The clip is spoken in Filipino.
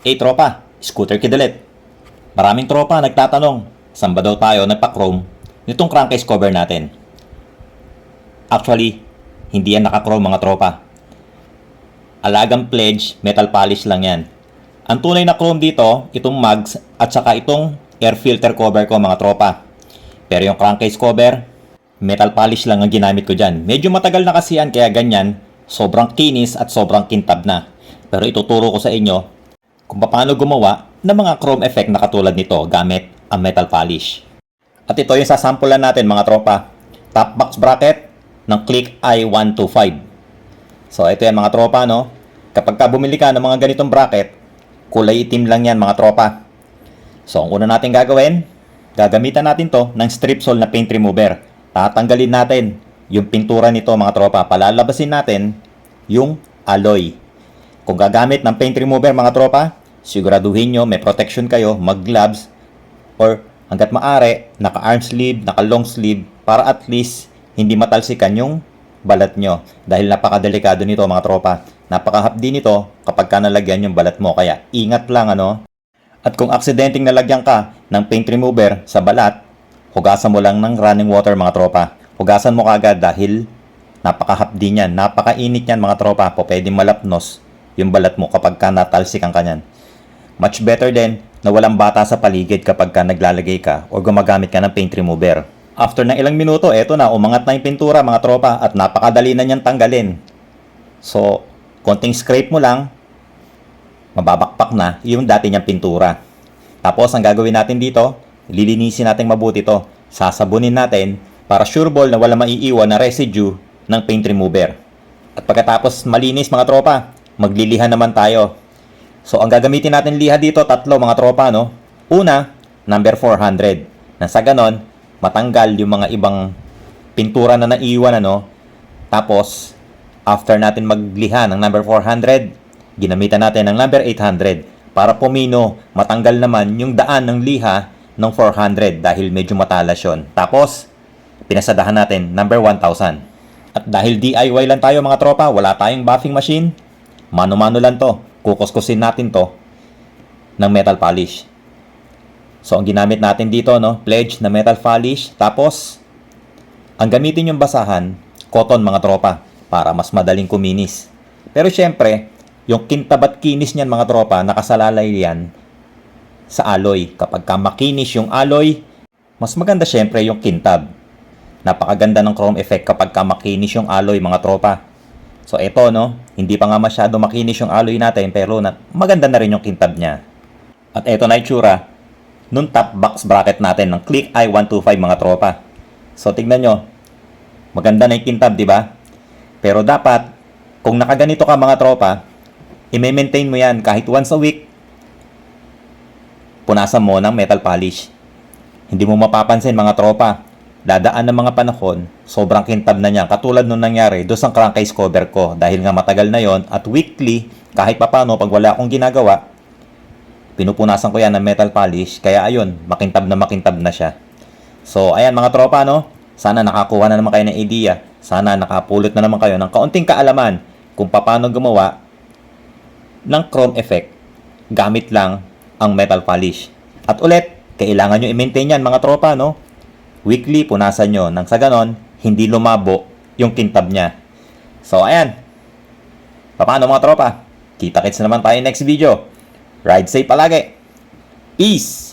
Eh tropa, scooter kidalit. Maraming tropa nagtatanong, saan ba daw tayo nagpa-chrome nitong crankcase cover natin? Actually, hindi yan naka-chrome mga tropa. Alagang pledge, metal polish lang yan. Ang tunay na chrome dito, itong mugs at saka itong air filter cover ko mga tropa. Pero yung crankcase cover, metal polish lang ang ginamit ko dyan. Medyo matagal na kasi yan kaya ganyan, sobrang kinis at sobrang kintab na. Pero ituturo ko sa inyo kung paano gumawa ng mga chrome effect na katulad nito gamit ang metal polish. At ito yung sasampulan natin mga tropa. Top box bracket ng Click i125. So ito yan mga tropa no. Kapag ka bumili ka ng mga ganitong bracket, kulay itim lang yan mga tropa. So ang una natin gagawin, gagamitan natin to ng strip sole na paint remover. Tatanggalin natin yung pintura nito mga tropa. Palalabasin natin yung alloy. Kung gagamit ng paint remover mga tropa, siguraduhin nyo may protection kayo, mag-gloves, or hanggat maaari, naka-arm sleeve, naka-long sleeve, para at least hindi matalsikan yung balat nyo. Dahil napakadelikado nito mga tropa. Napakahapdi nito kapag ka nalagyan yung balat mo. Kaya ingat lang ano. At kung aksidenteng nalagyan ka ng paint remover sa balat, hugasan mo lang ng running water mga tropa. Hugasan mo kagad dahil napakahapdi niyan, napakainit niyan mga tropa. Po pwedeng malapnos yung balat mo kapag ka natalsikan ka niyan. Much better din na walang bata sa paligid kapag ka naglalagay ka o gumagamit ka ng paint remover. After ng ilang minuto, eto na, umangat na yung pintura mga tropa at napakadali na niyang tanggalin. So, konting scrape mo lang, mababakpak na yung dati niyang pintura. Tapos, ang gagawin natin dito, lilinisin natin mabuti to. Sasabunin natin para sure ball na wala maiiwan na residue ng paint remover. At pagkatapos malinis mga tropa, magliliha naman tayo. So, ang gagamitin natin liha dito, tatlo mga tropa, no? Una, number 400. Na sa ganon, matanggal yung mga ibang pintura na naiwan, ano? Tapos, after natin magliha ng number 400, ginamitan natin ng number 800 para pumino, matanggal naman yung daan ng liha ng 400 dahil medyo matalas yun. Tapos, pinasadahan natin number 1000. At dahil DIY lang tayo mga tropa, wala tayong buffing machine, mano-mano lang to. Kukuskusin natin to ng metal polish. So, ang ginamit natin dito, no, pledge na metal polish. Tapos, ang gamitin yung basahan, cotton mga tropa, para mas madaling kuminis. Pero syempre, yung kintab at kinis niyan mga tropa, nakasalalay yan sa alloy. Kapag ka makinis yung alloy, mas maganda syempre yung kintab. Napakaganda ng chrome effect kapag ka makinis yung alloy mga tropa. So eto no, hindi pa nga masyado makinis yung alloy natin pero na, maganda na rin yung kintab niya. At eto na itsura nung top box bracket natin ng Click i125 mga tropa. So tignan nyo, maganda na yung kintab, di ba? Pero dapat, kung nakaganito ka mga tropa, i-maintain mo yan kahit once a week, punasan mo ng metal polish. Hindi mo mapapansin mga tropa, dadaan ng mga panahon, sobrang kintab na niya. Katulad nung nangyari doon sa crankcase cover ko dahil nga matagal na yon at weekly, kahit papano pag wala akong ginagawa, pinupunasan ko yan ng metal polish. Kaya ayun, makintab na makintab na siya. So, ayan mga tropa, no? Sana nakakuha na naman kayo ng idea. Sana nakapulot na naman kayo ng kaunting kaalaman kung paano gumawa ng chrome effect gamit lang ang metal polish. At ulit, kailangan nyo i-maintain yan mga tropa, no? Weekly, punasan nyo. Nang sa ganon, hindi lumabo yung kintab niya. So, ayan. Paano mga tropa? Kita-kits naman tayo next video. Ride safe palagi. Peace!